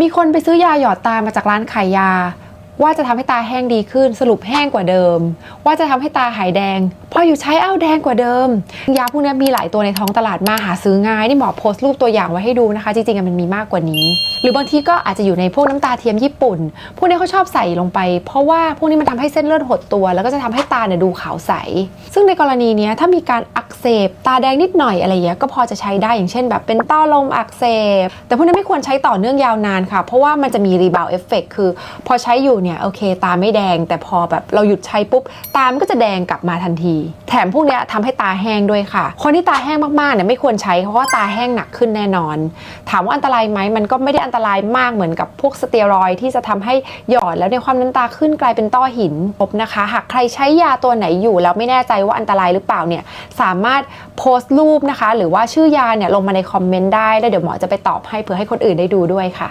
มีคนไปซื้อยาหยอดตามาจากร้านขายยา ว่าจะทำให้ตาแห้งดีขึ้นสรุปแห้งกว่าเดิม ว่าจะทำให้ตาหายแดง พออยู่ใช้เอ้าแดงกว่าเดิม ยาพวกนี้มีหลายตัวในท้องตลาดมาหาซื้อง่ายนี่หมอโพสต์รูปตัวอย่างไว้ให้ดูนะคะ จริงๆมันมีมากกว่านี้ หรือบางทีก็อาจจะอยู่ในพวกน้ำตาเทียมญี่ปุ่น พวกนี้เขาชอบใส่ลงไป เพราะว่าพวกนี้มันทำให้เส้นเลือดหดตัว แล้วก็จะทำให้ตาเนี่ยดูขาวใส ซึ่งในกรณีนี้ถ้ามีการอัก เสบ ตาแดงนิดหน่อยอะไรเงี้ยก็พอจะใช้ได้อย่างเช่น แบบเป็นต้อลมอักเสบ แต่พวกนี้ไม่ควรใช้ต่อเนื่องยาวนานค่ะ เพราะว่ามันจะมีรีบาวเอฟเฟกคือ พอใช้อยู่เนี่ยโอเค ตาไม่แดง แต่พอแบบเราหยุดใช้ปุ๊บตามันก็จะแดงกลับมาทันที แถมพวกเนี้ยทำให้ตาแห้งด้วยค่ะ คนที่ตาแห้งมากๆเนี่ยไม่ควรใช้เพราะว่าตาแห้งหนักขึ้นแน่นอน ถามว่าอันตรายไหมมันก็ไม่ได้อันตรายมากเหมือนกับพวกสเตียรอยที่จะทำให้หยอดแล้วในความน้ำตาขึ้นกลายเป็นต้อหินพบนะคะ หากใครใช้ยาตัวไหนอยู่แล้วไม่แน่ใจว่าอันตรายหรือเปล่าเนี่ยสามารถามารถโพสต์รูปนะคะ หรือว่าชื่อยาเนี่ยลงมาในคอมเมนต์ได้ แล้วเดี๋ยวหมอจะไปตอบให้เผื่อให้คนอื่นได้ดูด้วยค่ะ